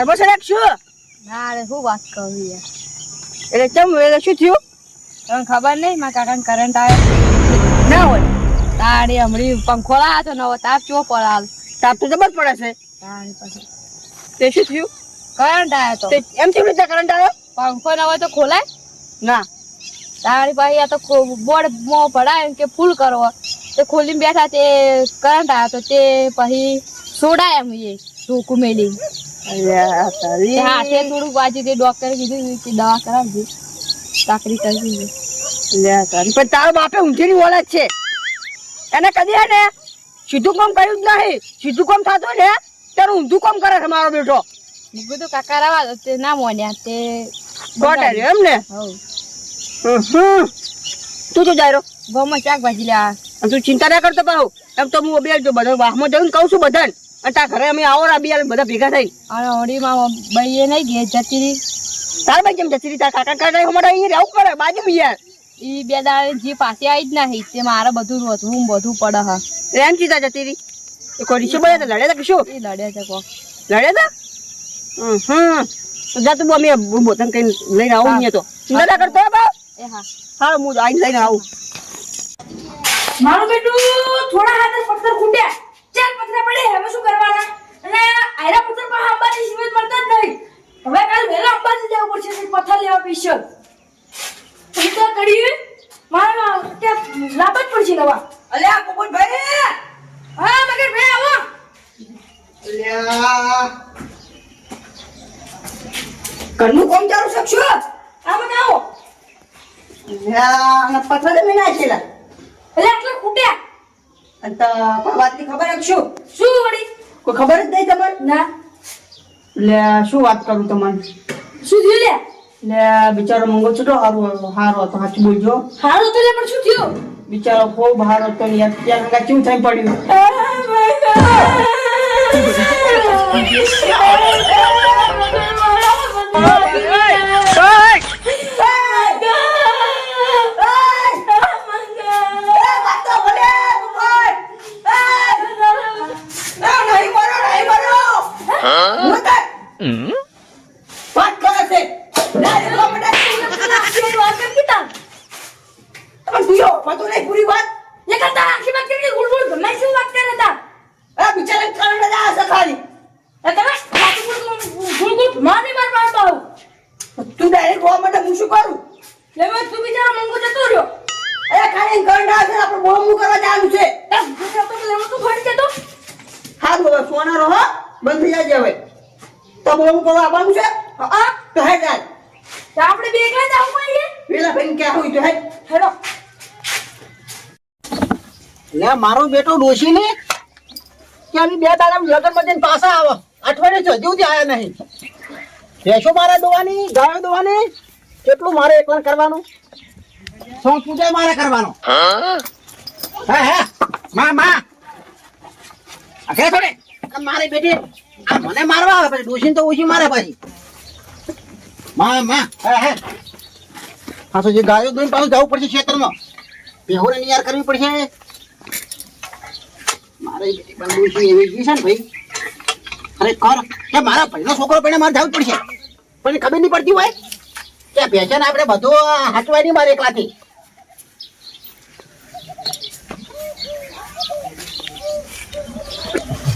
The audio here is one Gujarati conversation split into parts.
એટલે કોઈ ફાર્મર ના રે શું વાત કરું યાર. એટલે ચમ એટલે શું થયું? તમને ખબર નહીં મારા કાકાને કરંટ આવ્યો? ના હોય. તારે હમણાં પંખો લાવ્યો તો નવો તાપ ચો પડાલ? તાપ તો જબર પડે છે. તારે પછી. તે શું થયું? કરંટ આવ્યો તો. એમ કેવી રીતે કરંટ આવ્યો? પંખો નવો તો ખોલાય? ના. તારી પાસે આ તો બોર્ડ મો પડાય કે ફૂલ કરવો. તે ખોલીને બેઠા તે કરંટ આવ્યો તો તે પછી સોડાય એમ એ ટોકું મેલી. હાથે થોડુંક વાંચ્યું તે ડોક્ટરે કીધું કે દવા કરાવજો. ચાકરી કરી દીધી અલ્યા પણ તારો બાપે ઊંધીની ઓળખ છે. એને કદી ને સીધું કામ કર્યું જ નહીં. સીધું કામ થતું ને ત્યારે ઊંધું કામ કરે છે મારો બેટો. મેં કીધું કાકા રવા તે ના મોન્યા તે એમ ને. તું તો જાય ગોમાં શાકભાજી અને તું ચિંતા ના કરતો પાહુ એમ તો હું બે જો બધા વાહમાં જઈને કહું છું બધાને. અને તારા ઘરે અમે આવો રા બી બધા ભેગા થઈ અને હોડીમાં બઈએ નહીં જતી રી તાર ભાઈ કેમ જતી રી તા કાકા કાકા અમારે અહીં રહેવું પડે બાજુ યાર ઈ બે દાડે જે પાસે આવી જ નહીં તે મારે બધું રોધવું બધું પડે હા. રેમ ચીતા ચિંતા જતી રહી. એ કોઈ રીસો બોલે હતા લડ્યા હતા કે શું એ લડે છે કો લડ્યા તા? હમ હમ તો જા તું અમે બોતન કઈ લઈને આવું અહીંયા તો. દાદા કરતો બા. એ હા. હા હું આઈને લઈને આવું. મારું બેટું થોડા હાથે પથ્થર ખૂટ્યા ચાર પથ્થર પડે હવે શું કરવાના અને આયરા પથ્થર પર અંબાજી સિવાય મળતા જ નહીં હવે કાલ વહેલા અંબાજી જવું પડશે તે પથ્થર લેવા સ્પેશિયલ પછી તો કરી મારા ત્યાં લાભ જ પડશે નવા અલ્યા પોપટભાઈ હા મગર ભાઈ આવો અલ્યા ઘરનું કોમ ચાલુ શકશો આમ જ આવો અલ્યા અને પથ્થર જમી નાખેલા એટલે આટલા ખૂટ્યા અને તો કોઈ વાતની ખબર જ શું? શું વળી? કોઈ ખબર જ નહીં તમારે? ના. લે શું વાત કરું તમને શું થયું લે? લે બિચારો મંગો છૂટો હારો હારો હતો સાચું બોલજો. સારું તો લે પણ શું થયું? બિચારો ખૂબ હારો હતો ને યાર ત્યાં હંગા કેવું થઈ પડ્યું? વાત કરે છે ડાયરેક્ટ કોમેન્ટ પણ તું યો પતો નહીં પૂરી વાત આ બિચારા કરંટ જ આ છે ખાલી તું ડાયરેક્ટ જોવા માટે હું શું કરું અરે ખાલી કરંટ આવે છે આપણે બોમ્બ કરવા જવાનું છે હારું હવે સોનારો હો બંધ થઈ જાય હવે તો બોમ્બ કરવા આવવાનું છે હા તો હે જાય આપણે બે એકલા જ આવું આવીએ પેલા ભાઈ ક્યાં હોય તો હે હેલો લે, મારો બેટો ડોશી ને? બે દાડા લગનમાં પાછા આવો. અઠવાડિયે હજુ આયા નહીં. ભેંસો મારે દોવાની, ગાયો દોવાની? કેટલું મારે એકલા કરવાનું? શું પૂજા મારે કરવાનો? હા હા, માં માં. અઘે થોડે. મારે બેટી, આ મને મારવા આવે પછી ડોશી તો ઓછી મારે પછી. માં માં, હે હે. હા તો જે ગાયો દોઈને પાછું જવું પડશે ખેતરમાં. બેહોરે નિયાર કરવી પડશે. મારે પણ ને ભાઈ? છોકરો પહેલા મારે જવું પડશે. પણ ખબર નહીં પડતી હોય. કે ભેંસને આપણે બધું હાચવાય નહીં મારે એકલાથી.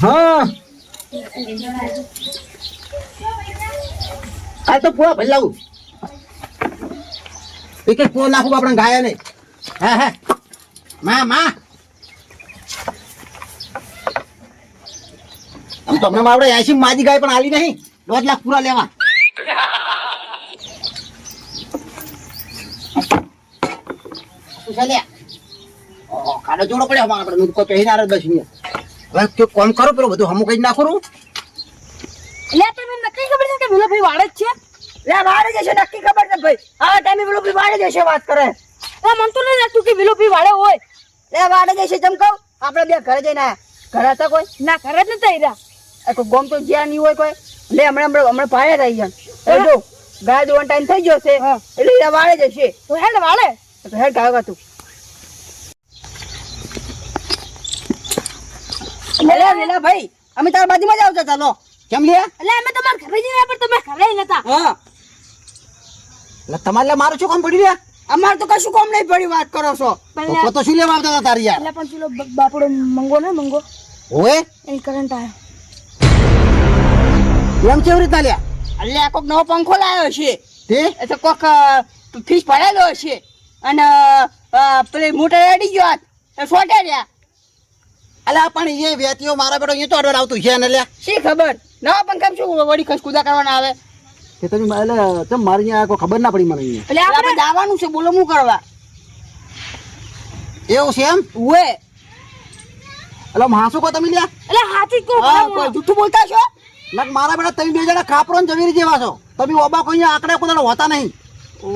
હા. તો પૂરા ભરી લાવું. એક નાખું આપણે ગાયા નહીં હે હે. માં માં. આમ તો આપણે એસી માજી ગાય પણ આલી નહીં. દોઢ લાખ પૂરા લેવા. શું છે લે? ઓહો, ખાડો જોડો પડ્યો અમારે આપણે નુટકો પહેરીને આવે દસ મિનિટ. હવે તું કોમ કરો પેલું બધું હમું કઈ નાખું છું. એટલે તમને નક્કી ખબર છે કે વિલોભાઈ વાળે જ છે? લે વાડે છે નક્કી ખબર છે ભાઈ. આ ટાઈમે પેલું વાળે વાડે છે વાત કરે. એ મન તો નહીં લાગતું કે વિલોભાઈ વાળે હોય. લે વાડે છે જમ કહું? આપણે બે ઘરે જઈને આયા. ઘરે હતા કોઈ? ના ઘરે જ નતા રહ્યા કોઈ ગોમ તો જ્યાં નહીં હોય કોઈ. લે હમણાં હમણાં હમણાં પાયા થઈ ગયા એ જો ગાય દોવાનો ટાઈમ થઈ ગયો છે. એટલે એ વાળે જશે તો હેડ વાળે. તો હેડ ગાય તું લે વેલા વેલા ભાઈ અમે તારા બાજુમાં જ આવતા ચાલો કેમ લે એટલે અમે તમારા ઘરે જઈને પણ તમે ઘરે નતા હા. એટલે તમારે લે મારું શું કામ પડી રહ્યા અમારે તો કશું કોમ નહીં પડી વાત કરો છો. તો તો શું લેવા આવતા તારી યાર? એટલે પણ પેલો બાપડો મંગો ને મંગો. ઓએ એ કરંટ આવ્યો એમ કેવી રીતના લ્યા? એટલે આ કોક નવો પંખો લાવ્યો છે. તે? એટલે તો કોક ફીસ ભરેલો છે. અને પેલી મોટર અડી ગયો હાથ. ફોટે રહ્યા. અલા પણ એ વેતીઓ મારા બેટો અહીંયા તો અડવા આવતું છે ને લ્યા. શી ખબર? નવા પંખા શું વળી ખસકુદા કરવાના આવે? કે તમે એટલે ચમ મારી અહીંયા કોઈ ખબર ના પડી મને અહીંયા. એટલે આપણે દાવાનું છે બોલો શું કરવા? એવું છે એમ? ઉએ એટલે હાસુ કો તમે લ્યા? એટલે હાથી હા ભલા જૂઠું બોલતા છો? નક મારા બેટા તમે બે જણા કાપરો ને જમીન જેવા છો. તમે ઓબા કોઈ અહીંયા આંકડા કોઈ હોતા નહીં.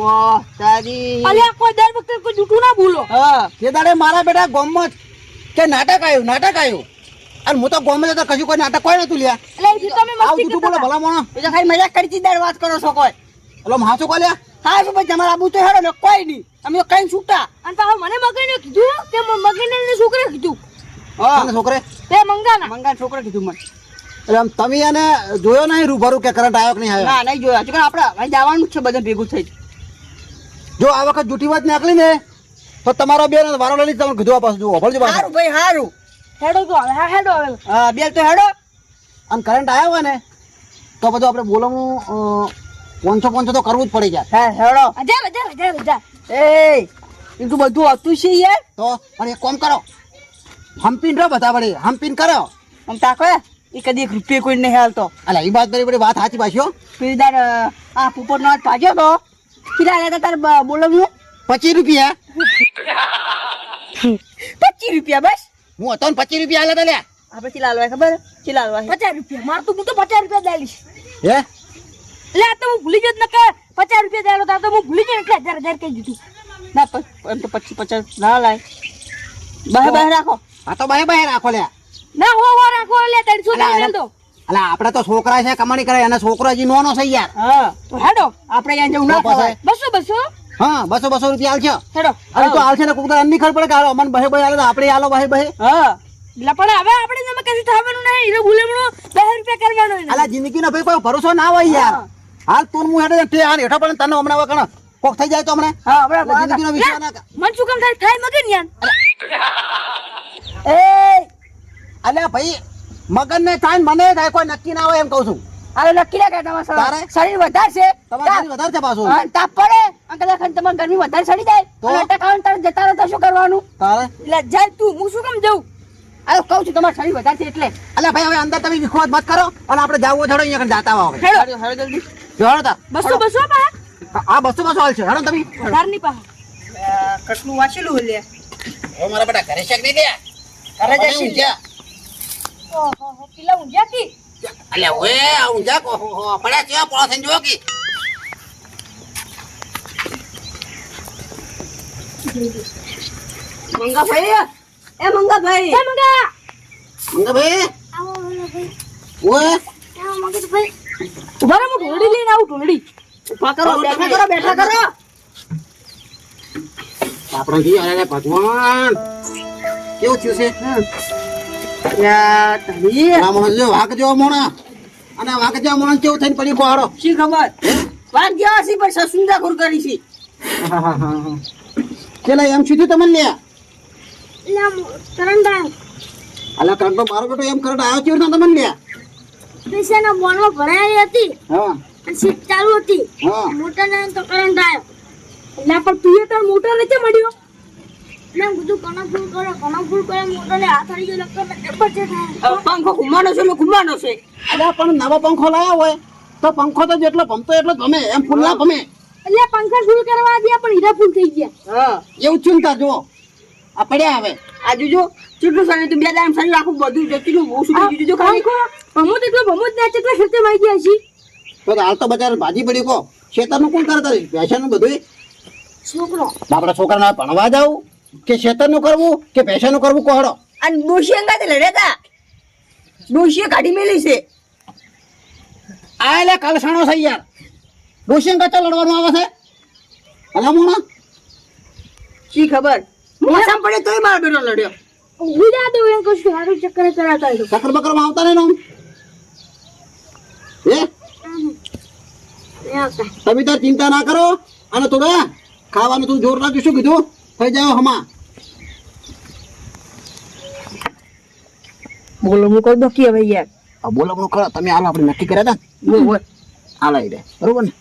વાહ તારી અલ્યા કોઈ દર વખતે કોઈ જૂઠું ના બોલો. હા તે દાડે મારા બેટા ગોમમાં કે નાટક આવ્યું નાટક આવ્યું. અને હું તો ગોમે કશું કોઈ નાટક કોઈ નતું લ્યા. એટલે તમે મસ્તી જૂઠું બોલો ભલા મોણો એ તો ખાલી મજાક દર વાત કરો છો કોઈ. એટલે હાસુ કો લ્યા. હા શું ભાઈ તમારા આબુ તો હેડો ને કોઈ નહીં. અમે કઈ છૂટા. અને પાછો મને મગને કીધું તે મગને છોકરે કીધું. હા છોકરે? તે મંગાના. મંગા છોકરે કીધું મને. આમ તમે એને જોયો નહીં રૂબરૂ કે કરંટ આવ્યો કે નહીં આવ્યો? ના નહીં જોયા. હજુ આપણે હવે જવાનું છે બધા ભેગું થઈ જો આ વખત જૂઠી વાત નીકળી ને તો તમારો બે વારો લઈ તમે કીધું પાછું જુઓ ભરજો સારું ભાઈ સારું હેડો તો હવે હા હેડો હવે. હા બે તો હેડો. અને કરંટ આવ્યો હોય ને તો બધું આપણે બોલવાનું પાંચસો પાંચસો તો કરવું જ પડી જાય. હા હેડો. હજાર હજાર હજાર હજાર એ એ તું બધું હતું છે યાર. તો પણ એક કામ કરો. હમ્પીન રહો બધા વળી હમ્પીન કરો આમ તાકો એ કદી એક રૂપિયા કોઈ નહીં હાલતો. અલા એ વાત કરી બધી વાત સાચી પાછો હો. આ ઉપર નો ભાજ્યો તો. કેટલા લેતા તાર બ- પચીસ રૂપિયા? પચીસ રૂપિયા બસ. હું હતો ને પચીસ રૂપિયા હાલતા તા લ્યા. આપણે ચીલા હાલવા ખબર? ચીલા હાલવા પચાસ રૂપિયા. માર તો હું તો પચાસ રૂપિયા દાલીશ હે? એટલે આ તો હું ભૂલી ગયો નકે પચાસ રૂપિયા દાલો તા તો હું ભૂલી ગયો એટલે હજાર હજાર કહી દીધું. ના એમ તો પચીસ પચાસ ના લાય. બહાર બહાર રાખો. હા તો બાય બાય રાખો લ્યા. ના હો હો રાખો લે તડ અલા, રૂપિયા દો. અલા આપણે તો છોકરા છે કમાણી કરે અને છોકરો હજી નોનો છે યાર. હા તો હેડો. આપણે અહીંયા જવું ના તો બસો બસો. હા બસો બસો રૂપિયા આલશે હેડો અરે તો આલશે ને કોક અન્ની ખબર પડે કે હાલો અમન બહે બહે આલે તો આપણે આલો બહે બહે. હા. એટલે પણ હવે આપણે તમે કશું થવાનું નહીં. હીરો ગુલેમણો દસ રૂપિયા કરવાનો અલા જિંદગીનો ભાઈ કોઈ ભરોસો ના હોય યાર. હાલ તું હું હેડે તે હાલ હેઠો પણ તને હમણાં વગર કોક થઈ જાય તો હમણાં. હા આપણે જિંદગીનો વિચાર ના મન શું કામ થાય? થાય મગન યાર. એ અલ્યા ભાઈ મગન ને થાય મને થાય કોઈ નક્કી ના હોય એમ કહું છું. અરે નક્કી ના તમારે તારે? શરીર છે તમારે શરીર વધારે છે પાછું. તાપ પડે. અને કદાચ તમારે ગરમી વધારે સડી જાય. તો? અટકાવન તારે જતા રહો તો શું કરવાનું? તારે? એટલે જાય તું હું શું કામ જઉં? અરે કહું છું તમારે શરીર વધારે છે એટલે. અલ્યા ભાઈ હવે અંદર તમે વિખવાત મત કરો અને આપણે જાવું હોય અહીંયા આગળ જાતા આવો હેડો. હેડો જલ્દી. જોડો તા. બસો બસો પા આ બસો બસો હાલ છે. હેડો તમે. હજારની પા કટલું વાંચેલું લે. હવે મારા બેટા ઘરે શેક નહીં ગયા? ઘરે જઈશું. ઊંઘ્યા. ઓહો પેલા ઊંઝા કી અલ્યા ઓએ આ ઊંઘ્યા કો હો, હો, પડ્યા છે પોળો થઈને જોવો કે. મંગા ભાઈ એ મંગા ભાઈ એ મંગા. મંગા ભાઈ ઓએ? ઊભા રહો હું ઢોલડી લઈને આવું ઢોલડી ઊભા કરો બેઠા કરો બેઠા કરો. આપણે જી અરે ભગવાન. કેવું થયું છે? માણસ જો વાઘ જેવો મોણા. અને વાઘ જેવો માણસ કેવું થઈને પડી કોહાડો શી ખબર? વાત ગયા છે પણ સસુંદા ખુર કરી છે. પેલા એમ સીધું તમને લે. એટલે કરંટ આવ્યો અલા કરંટ મારો બેટો એમ કરંટ આવ્યો કેવી રીતના તમને લે? પૈસાના બોનમાં ભરાયેલી હતી. હા. અને સીટ ચાલુ હતી. હા. મોટર ને તો કરંટ આવ્યો. એટલે પણ તું તો મોટર નથી મળ્યો? એટલે એમ કીધું કણક ફૂલ કરો કણક ફૂલ કરે મોટર ને હાથ આવી ગયો લગતો છે પંખો ઘુમાનો છે એટલે ઘુમાનો છે અલ્યા પણ નવો પંખો લાવ્યો હોય તો પંખો તો જેટલો ભમતો એટલો ગમે એમ ફૂલ ના ભમે એટલે પંખા ફૂલ કરવા દે પણ હીરા ફૂલ થઈ ગયા. હા એવું તાર જુઓ. આ પડ્યા હવે. આજુ જો ચૂટલું શરીર તું બે દામ આખું બધું જતીનું ઓછું થઈ ગયું જો ખાલી. ભમો તેટલો ભમો જ ના કેટલા ખર્ચે આવી ગયા છે તો હાલ તો બજાર ભાજી પડી કો શેતરનું કોણ કરતા પૈસાનું બધું છોકરો. બાપડા છોકરાને ભણવા જાવું કે શેતરનું કરવું કે પૈસાનું કરવું કોહડો અને ડોશી અંગાતે લડ્યા તા ડોશીએ કાઢી મેલી છે. આ એટલે કલસાણો છે યાર ડોશી અંગાતે લડવાનું આવે છે? અલા મોણા. શી ખબર? મોસામ પડે તોય મારો બેટો લડ્યો. ઉડા દઉં એમ કશું હારું ચક્કર કરાતા. ચક્કર બકરમાં આવતા નહીં ને હે? તમે તાર ચિંતા ના કરો. અને થોડા ખાવાનું તું જોર રાખીશું કીધું? થઈ જાવ હમા બોલો હું કહું દો કે હવે યાર. આ બોલો બોલો કરો. તમે હાલ આપણે નક્કી કર્યા હતા હાલ આવી દે બરોબર ને?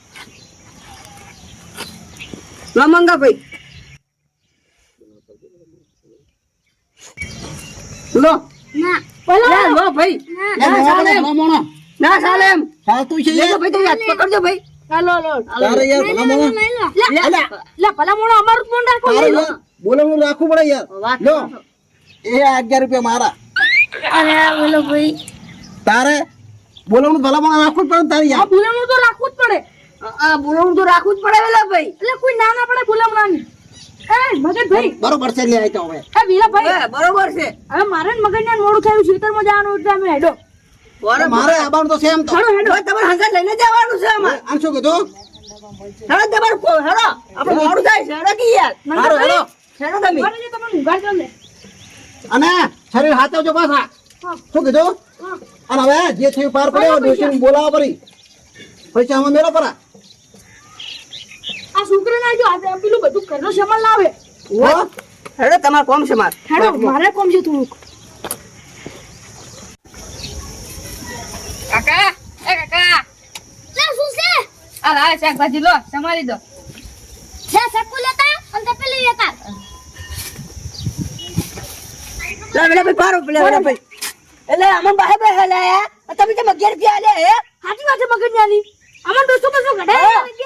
લો મંગા ભાઈ. લો. ના. બોલો. લો ભાઈ. ના ચાલે. ના ચાલે એમ ચાલતું છે લે યાર. તો ભાઈ તું યાદ પકડજો ભાઈ. હાલો તારે યાર ભલા મોણો. લે લે. ભલા મોણો અમારું ફોન રાખો બોલવાનું રાખવું પડે યાર. લો. એ અગિયાર રૂપિયા મારા. અરે બોલો ભાઈ. તારે બોલવાનું ભલા મોણો રાખવું જ પડે તારે આ યાર તો રાખવું જ પડે. આ બોલવું તો રાખવું જ પડે વેલા ભાઈ. એટલે કોઈ ના ના પડે ભૂલામણાની. એ મગન ભાઈ બરોબર છે લે તો હવે. એ વીરા ભાઈ હવે બરોબર છે. હવે મારે ને મોડું થયું છે જવાનું એટલે અમે હેડો. બરોબર મારે આવવાનું તો સેમ તો. હેડો હેડો તમારે હંગાત લઈને જવાનું છે અમારે આમ શું કીધું? હેડો તમારે કો- હેડો આપણે મોડું થાય છે. હેડો કે યાર? હારો હેરો હેડો તમે? મારે જે તમને ઉઘાડ કરી અને શરીર હાથવજો પાછા. શું કીધું? અને હવે જે થયું પાર પડ્યો ડોશીને બોલાવો પરી પૈસા અમે મેળો પરા. આ છોકરા ના જો આ પેલું બધું ઘરનો સામાન લાવે. હેડો તમારે કોમ છે મારે. હેડો મારે કોમ છે થોડુંક. કાકા એ કાકા. લે શું છે? આ લાવે શાકભાજી લો સમારી દો. છે સકુ લેતા? અને પેલી લેતા. લે વેલા ભાઈ પારો પેલા વેલા ભાઈ. એટલે અમે બાહે બાહે લાયા તમે તો અગિયાર રૂપિયા આલ્યા હે? સાચી વાત છે મગન નાની અમાર દોસ્તો બસો હા,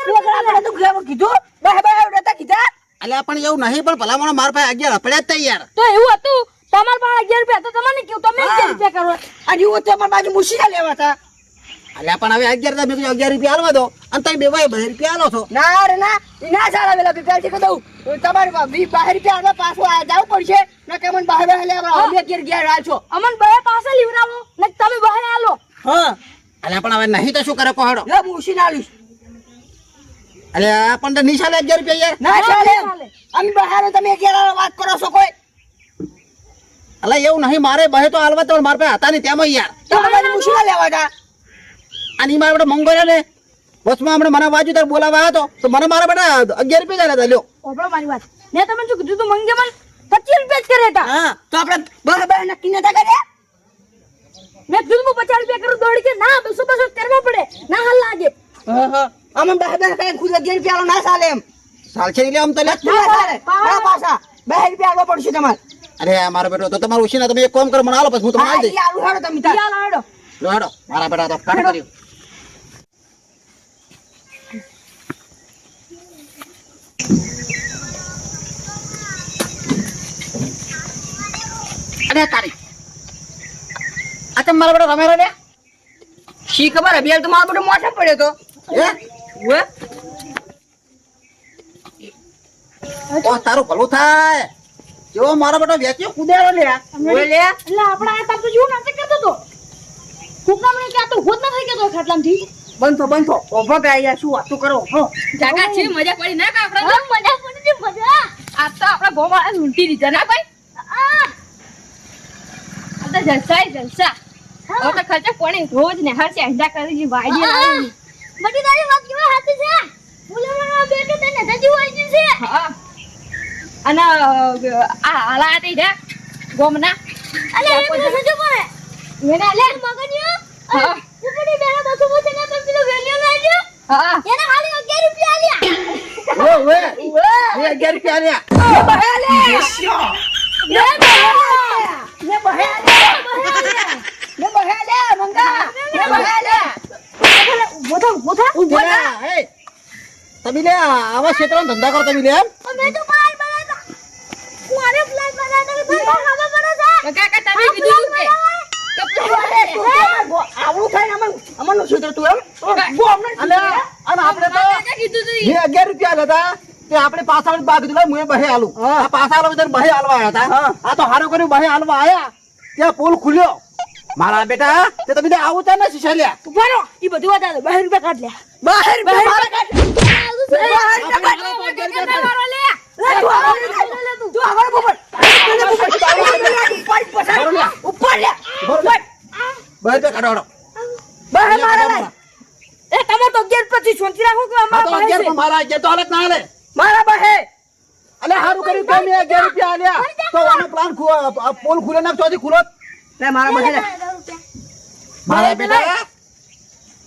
ઘટાડે તું તો ઘેર કીધું બાહે બાહે ઉડતા કીધા. અલ્યા પણ એવું નહીં પણ ભલા મને મારા પાસે અગિયાર પડ્યા તૈયાર. યાર તો એવું હતું તમાર પાસે અગિયાર રૂપિયા તો તમને કેવું તમે અગિયાર રૂપિયા કરો. અને એવું તો બાજુ મુશીલા લેવા હતા. અલ્યા પણ હવે અગિયાર તમે કીધું અગિયાર રૂપિયા આલવા દો. અને તમે બે ભાઈ બે રૂપિયા આલો છો. ના રે ના. ના સારા વેલા રૂપિયા કહી દઉં તમારે વી બાહે રૂપિયા આલવા પાછું આ જવું પડશે. ના કે મને બહાર બાહે લેવા અમે અગિયાર ઘેર રાખ્યો અમન બે પાસે લીવરાવો ને તમે બહાર આલો. હા. અલ્યા પણ હવે નહીં તો શું કરે કોહડો લે મુશી ના લીશ અલ્યા પણ તો નિશાલે અગિયાર રૂપિયા યાર. ના ચાલે. અમે બહાર તમે અગિયાર વાત કરો છો કોઈ? અલ્યા એવું નહીં મારે બહે તો હાલવા તો મારા પાસે હતા નહીં તેમાં યાર. તમે બાજુ મુશીલા લેવા હતા. અને મારા બેટા મંગો ને બસમાં હમણાં મને બાજુ તાર બોલાવા હતો તો મને મારા બેટા અગિયાર રૂપિયા જ હતા લ્યો. ઓપડો મારી વાત. મેં તમે શું કીધું તું મંગે મન પચીસ રૂપિયા જ કરે હતા. હા તો આપણે બાહે નક્કી નતા કર્યા? મેં કીધું હું પચાસ રૂપિયા કરું દોડી કે ના બસો બસો કરવા પડે. ના હાલ લાગે. હા હા. અમે બાહે બાહે કઈ ખુદ અગિયાર રૂપિયા ના ચાલે એમ. સાલ છે એટલે આમ તો લે પાછા. બાહે રૂપિયા આવવા પડશે તમારે. અરે મારો બેટો તો તમારું ઉછીના તમે એક કામ કરો મને હાલો પછી હું તમને આવી દઈશ. હાલો તમે તાર. ચાલ હાડો દઈશ લો હેડો. મારા બેટા તો કાઢ કર્યું. અરે તારી. આ તમે મારા બેટા રમેલા ને શી ખબર? અભિયાન તો મારો બધો મોઢે પડ્યો તો? ઓ તારું ભલું થાય. જો મારો બેટો વેચ્યો કુદેલો લે ઉવે લે. એટલે આપણે આ તાર તો જેવું નાટક કરતો તો. કુકના મને કે તો હોત ના થઈ ગયો ખાટલામાંથી. બંધો બંધો ઓભો બે અહીંયા શું વાતો કરો? હો. જાગા છે મજા પડી ના કા આપણે મજા પડી છે મજા. આ તો આપણા ગોમાં ઉલટી દીધા ના ભાઈ? આ તો જલસા. જલસા હવે તો ખર્ચો કોણે રોજ ને હર ચેન્જા કરી છે વાડી લાવી બધી તારી વાત કેવા હાથી છે? બોલાવાનો બેટો તને નદી વાજી છે? હા. અને આ હાલા તે રે ગોમના. અલે એ પેલો સજો પડે એને લે મગનિયો હા. ઉપડી બેરા બસો બસો ને તમે પેલો વેલ્યો લાવ્યો હા. એને ખાલી 11 રૂપિયા આલ્યા. ઓ વે એ અગિયાર રૂપિયા આલ્યા. લે બહે લે લે બહે લે. મંગા. લે બહે લે. ઊભો થા ઊભો હે. તમે લે આવા ક્ષેત્રમાં ધંધા કરો તમે લે એમ. અમે તો પ્લાન બનાતા મારે પ્લાન બનાતા કે ભાઈ ખાવા પડે છે. કાકા તમે કીધું કે? આવડું થાય ને અમન અમનનું સૂત્ર તું એમ? અમને અને અને આપણે તો કાકા કીધું તું જે અગિયાર રૂપિયા લેતા તે આપણે પાછા બાગ દીધું મુએ બહે આલું આ પાછા આલો બધા બહે આલવા આવ્યા હતા આ તો હારો કર્યું બહે આલવા આયા ત્યાં પુલ ખુલ્યો મારા બેટા તે તમે આવું તા ને શિશાલ્યા બરો ઈ બધું વાત 12 રૂપિયા કાઢ લે બહાર બહાર કાઢ. કાકા મારો લે લે, તું આગળ લે, તું આગળ પોપટ. લે, પોપટ. બહાર કાઢો હાલો. બહે મારા એ તમે તો અગિયાર પછી શાંતિ રાખો કે અમારા તો પાસે અગિયાર મારા અગિયાર તો હાલત ના હાલે મારા પાસે! અલે હારું કર્યું કે મેં અગિયાર રૂપિયા આલ્યા. તો આનો પ્લાન પોલ ખુલે ના ચોથી ખુલો લે મારા પાસે મારા બેટા?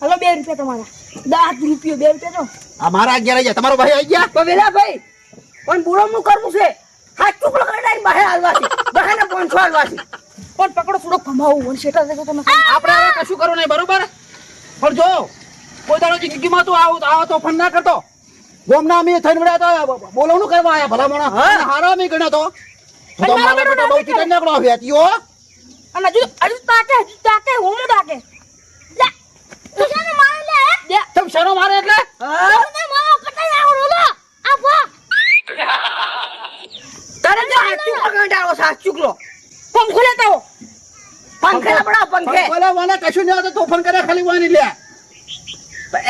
હલો બે રૂપિયા તમારા. દસ રૂપિયો બે રૂપિયા તો. આ મારા અગિયાર આઈ તમારો ભાઈ આવી ગયા? તો વેલા ભાઈ પણ બુરો નું કરવું છે. હાથ ચૂકડો કરી નાખી બહે હાલવાથી બહે ને પાંચસો હાલવાથી પણ પકડો થોડો ભમાવું અને શેઠા દેખો તમે. આપણે હવે કશું કરવું નહીં બરોબર? પણ જો કોઈ દાડો જિંદગીમાં તું આવો આવો તો ફોન ના કરતો. ગોમના અમે થઈને મળ્યા તો બોલવાનું કરવા આયા ભલા મોણા હા. હારો અમે ગણ્યો તો? હું તો મારા બેટા બહુ ચીકન નીકળો વેચીઓ અને હજુ હજુ તાકે તાકે હું તાકે? તું છે મારે લે? દે તમ શેનો મારે એટલે? આવો તારે જો હાચું પકડ આવો સાચું સાત પંખો લેતા હો પંખે આપણા પંખે. બોલે મને કશું નહીં તો તોફાન કરે ખાલી વાની લે.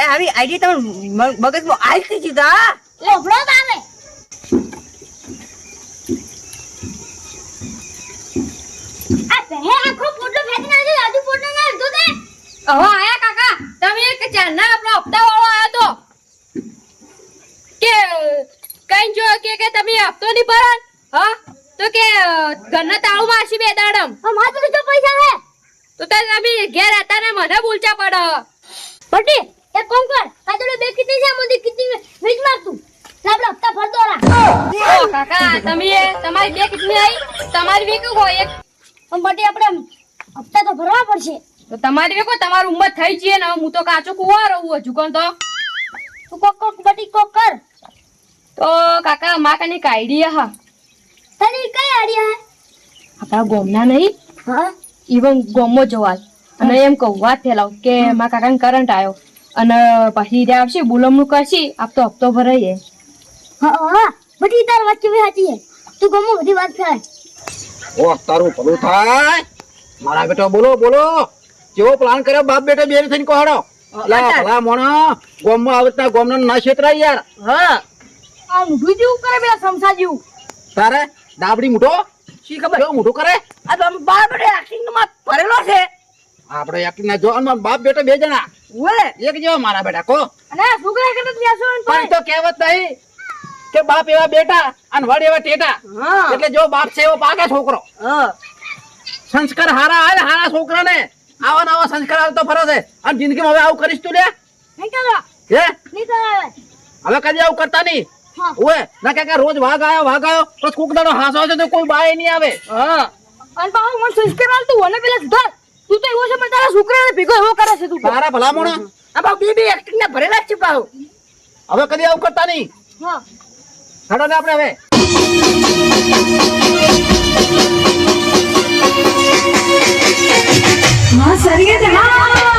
આવી આઈડિયા તમે મગજમાં આવી દીધા લોભડો ઉભરો તાને આ પહે આખો પોટલો ફેંકી નાખી આજુ પોટલો ના લીધો તે. હવે આયા કાકા તમે એક ચારના આપણો હપ્તા વાળો આયો તો. કે કઈ જો કે કે તમે હપ્તો નહીં ભરણ હા? તો કે ઘરના તાળું મારશી બે દાડમ. અમાર પૈસા હે. તો તારે તમે ઘેર હતા ને મને બોલચા પડ. પટી એક કોમ કર કાદડે બે કિતી છે મોદી કિતી વીજ માર તું. લાબડા હપ્તા ભર રા ઓ કાકા તમે તમારી બે કેટલી આવી તમારી વેક હોય એક પણ પટી આપણે હપ્તા તો ભરવા પડશે. તો તમારી વેકો તમારી ઉંમર થઈ જઈએ ને હું તો કાચો કુવા રહું હજુ કોણ તો? તું કોક કોક પટી કોક કર. તો કાકા માં કને આઈડિયા હા. તને કઈ આઈડિયા હે? આપણા ગોમના નહીં હા. ઈવન ગોમો જવાલ અને એમ કહું વાત થયેલા કે મારા કાકાને કરંટ આવ્યો અને પછી ત્યાં આવશે કરશે કરશી આપતો હપ્તો ભરાઈએ. હા હા બધી તાર વાત કેવી હતી તું ગમો બધી વાત થાય ઓ તારું ભલું થાય. મારા બેટા બોલો બોલો. જેવો પ્લાન કર્યો? બાપ બેટા બે થઈને કોહડો. લા ભલા મોણો. ગોમમાં આવતા ગોમનો ના છેતરાય યાર. હા. આ ઊંધું જેવું કરે બે સમસા જેવું? તારે દાબડી મૂઠો? શી ખબર? કેવો મૂઠું કરે? આ તો બાપ બેટે એક્ટિંગમાં ભરેલો છે. આપણે એકના જો અને બાપ બેટો બે જણા. ઓલે એક જેવા મારા બેટા કો. અને છોકરા કરતા બેસો ને પણ તો કહેવત નહીં કે બાપ એવા બેટા અને વડ એવા ટેટા. એટલે જો બાપ છે એવો પાકે છોકરો. સંસ્કાર હારા આવે હારા છોકરાને. આવા નવા સંસ્કાર આવતો ફરો છે. અને જિંદગીમાં હવે આવું કરીશ તું લે. નહીં કરવા. હે? નહીં કરાવે હવે. કદી આવું કરતા નહીં. ઓએ ના કે કે રોજ વાઘ આયો વાઘ આયો તો કુકડાનો હાસો છે તો કોઈ બાય નહીં આવે. હા. અને પાછું મને સંસ્કાર આલતું મને પેલા સુધાર તું તો એવો છે પણ તારા છોકરાને ભેગો એવો કરે છે તું તારા ભલા મોણા આ બાવ બે બે એક્ટિંગ ના ભરેલા જ છે બાવ હવે કદી આવું કરતા નહીં? હા. હાડો ને આપણે હવે. માં સરીએ તે માં.